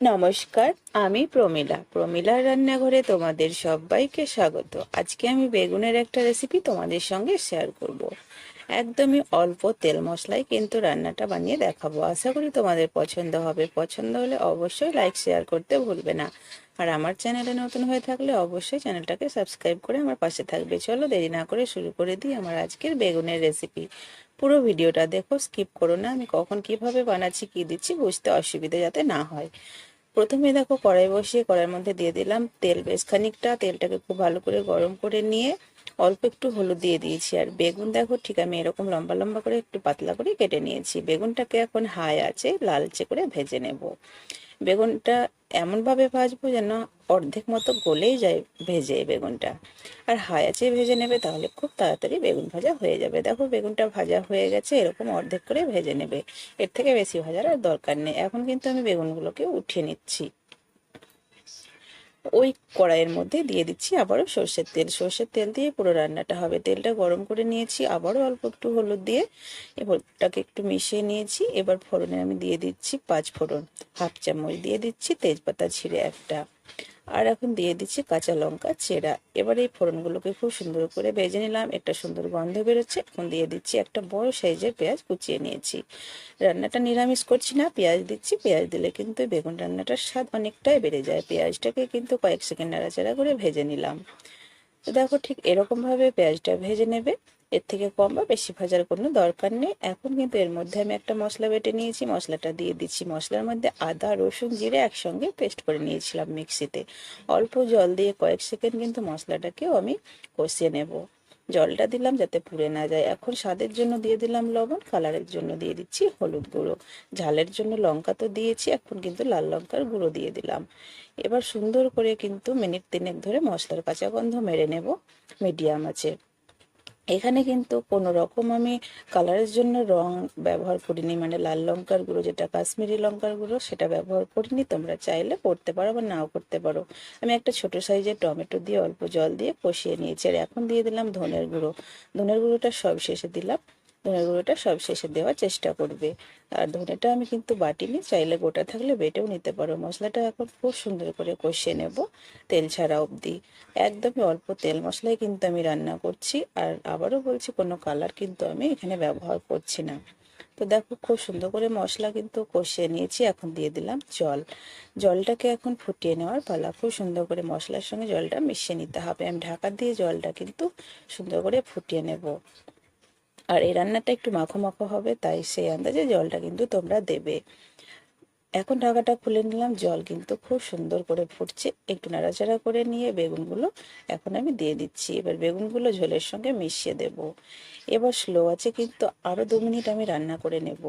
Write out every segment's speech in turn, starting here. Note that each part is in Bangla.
নমস্কার, আমি প্রমিলা প্রমিলার রান্নাঘরে তোমাদের সবাইকে স্বাগত আজকে আমি বেগুনের একটা রেসিপি তোমাদের সঙ্গে শেয়ার করব। একদমই অল্প তেল মশলায় কিন্তু রান্নাটা বানিয়ে দেখাবো। আশা করি তোমাদের পছন্দ হবে। পছন্দ হলে অবশ্যই লাইক শেয়ার করতে ভুলবে না। আর আমার চ্যানেলে নতুন হয়ে থাকলে অবশ্যই চ্যানেলটাকে সাবস্ক্রাইব করে আমার পাশে থাকবে। চলো দেরি না করে শুরু করে দিই আমার আজকের বেগুনের রেসিপি পুরো ভিডিওটা দেখো স্কিপ করো না। আমি কখন কীভাবে বানাচ্ছি, কি দিচ্ছি বুঝতে অসুবিধা যাতে না হয়। প্রথমে দেখো কড়াই বসিয়ে কড়াইয়ের মধ্যে দিয়ে দিলাম তেল। বেশ খানিকটা তেলটাকে খুব ভালো করে গরম করে নিয়ে অল্প একটু হলুদ দিয়ে দিয়েছি আর বেগুন দেখো ঠিক আমি এরকম লম্বা লম্বা করে একটু পাতলা করে কেটে নিয়েছি। বেগুনটাকে এখন হাই আছে লালচে করে ভেজে নেব। বেগুনটা এমনভাবে ভাজবো যেন অর্ধেক মতো গলেই যায় ভেজে বেগুনটা। আর আছে ভেজে নেবে তাহলে খুব তাড়াতাড়ি বেগুন ভাজা হয়ে যাবে। দেখো বেগুনটা ভাজা হয়ে গেছে, এরকম অর্ধেক করে ভেজে নেবে। এর থেকে বেশি ভাজার আর দরকার নেই। এখন কিন্তু আমি বেগুনগুলোকে উঠিয়ে নিচ্ছি। ওই কড়াইয়ের মধ্যে দিয়ে দিচ্ছি আবারও সর্ষের তেল। সর্ষের তেল দিয়ে পুরো রান্নাটা হবে। তেলটা গরম করে নিয়েছি, আবারও অল্প একটু হলুদ দিয়ে এবারটাকে একটু মিশিয়ে নিয়েছি। এবার ফোড়নে আমি দিয়ে দিচ্ছি পাঁচ ফোড়ন, হাফ চামচ দিয়ে দিচ্ছি তেজপাতা ছিঁড়ে একটা। আর এখন দিয়ে দিচ্ছি কাঁচা লঙ্কা, চেরা। এবার এই ফোড়নগুলোকে খুব সুন্দর করে ভেজে নিলাম। একটা সুন্দর গন্ধ বেরোচ্ছে। এখন দিয়ে দিচ্ছি একটা বড় সাইজের পেঁয়াজ কুচিয়ে নিয়েছি। রান্নাটা নিরামিষ করছি না, পেঁয়াজ দিচ্ছি। পেঁয়াজ দিলে কিন্তু বেগুন রান্নাটার স্বাদ অনেকটাই বেড়ে যায়। পেঁয়াজটাকে কিন্তু কয়েক সেকেন্ড নাড়াচাড়া করে ভেজে নিলাম। তো দেখো ঠিক এরকমভাবে পেঁয়াজটা ভেজে নেবে। এর থেকে কম বা বেশি ভাজার কোনো দরকার নেই। এখন কিন্তু এর মধ্যে আমি একটা মশলা বেটে নিয়েছি, মশলাটা দিয়ে দিচ্ছি। মশলার মধ্যে আদা, রসুন, জিরে একসঙ্গে পেস্ট করে নিয়েছিলাম মিক্সিতে। অল্প জল দিয়ে কয়েক সেকেন্ড কিন্তু মশলাটাকেও আমি কষিয়ে নেব। জলটা দিলাম যাতে পুড়ে না যায়। এখন স্বাদের জন্য দিয়ে দিলাম লবণ, কালারের জন্য দিয়ে দিচ্ছি হলুদ গুঁড়ো। ঝালের জন্য লঙ্কা তো দিয়েছি, এখন কিন্তু লাল লঙ্কার গুঁড়ো দিয়ে দিলাম। এবার সুন্দর করে কিন্তু মিনিট তিনেক ধরে মশলার কাঁচা গন্ধ মেরে নেব মিডিয়াম আছে এখানে কিন্তু কোনো রকম আমি কালারের জন্য রং ব্যবহার করিনি। মানে লাল লঙ্কার গুঁড়ো যেটা কাশ্মীরি লঙ্কার গুঁড়ো সেটা ব্যবহার করিনি। তোমরা চাইলে করতে পারো বা নাও করতে পারো। আমি একটা ছোট সাইজের টমেটো দিয়ে অল্প জল দিয়ে কষিয়ে নিয়েছি। আর এখন দিয়ে দিলাম ধনের গুঁড়ো। ধনের গুঁড়োটা সব শেষে দিলাম। ধনের গুঁড়োটা সব শেষে দেওয়ার চেষ্টা করবে। আর ধনেটা আমি কিন্তু বাটিনি, চাইলে গোটা থাকলে বেটেও নিতে পারো। মশলাটা এখন খুব সুন্দর করে কষিয়ে নেব, তেল ছাড়া অবধি। একদমই অল্প তেল মশলাই কিন্তু আমি রান্না করছি, আর আবারও বলছি কোনো কালার কিন্তু আমি এখানে ব্যবহার করছি না। তো দেখো, খুব সুন্দর করে মশলা কিন্তু কষিয়ে নিয়েছি, এখন দিয়ে দিলাম জল। জলটাকে এখন ফুটিয়ে নেওয়ার পালা। খুব সুন্দর করে মশলার সঙ্গে জলটা মিশিয়ে নিতে হবে। আমি ঢাকা দিয়ে জলটা কিন্তু সুন্দর করে ফুটিয়ে নেব। আর এই রান্নাটা একটু মাখো মাখো হবে, তাই সেই আন্দাজে জলটা কিন্তু তোমরা দেবে। এখন ঢাকাটা খুলে নিলাম, জল কিন্তু খুব সুন্দর করে ফুটছে। একটু নাড়াচাড়া করে নিয়ে বেগুনগুলো এখন আমি দিয়ে দিচ্ছি। এবার বেগুনগুলো ঝোলের সঙ্গে মিশিয়ে দেব। এবার স্লো আছে কিন্তু আরও দু মিনিট আমি রান্না করে নেব।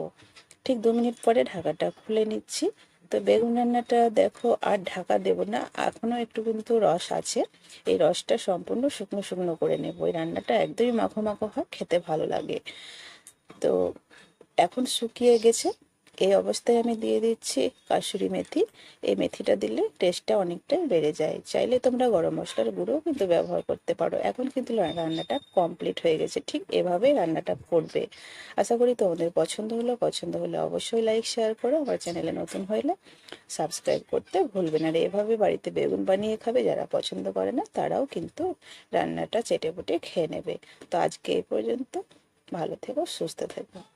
ঠিক দু মিনিট পরে ঢাকাটা খুলে নিচ্ছি। তো বেগুন রান্নাটা দেখো আর ঢাকা দেব না। এখনও একটু কিন্তু রস আছে। এই রসটা সম্পূর্ণ শুকনো শুকনো করে নেব। এই রান্নাটা একদমই মাখো মাখো হয়, খেতে ভালো লাগে। তো এখন শুকিয়ে গেছে। এই অবস্থায় আমি দিয়ে দিচ্ছি কাসুরি মেথি। এই মেথিটা দিলে টেস্টটা অনেকটাই বেড়ে যায়। চাইলে তোমরা গরম মশলার গুঁড়োও কিন্তু ব্যবহার করতে পারো। এখন কিন্তু রান্নাটা কমপ্লিট হয়ে গেছে। ঠিক এভাবেই রান্নাটা করবে। আশা করি তোমাদের পছন্দ হলো। পছন্দ হলে অবশ্যই লাইক শেয়ার করো। আমার চ্যানেলে নতুন হলে সাবস্ক্রাইব করতে ভুলবে না। আর এভাবে বাড়িতে বেগুন বানিয়ে খাবে, যারা পছন্দ করে না, তারাও কিন্তু রান্নাটা চেটে পুটে খেয়ে নেবে। তো আজকে এই পর্যন্ত। ভালো থেকো, সুস্থ থেকো।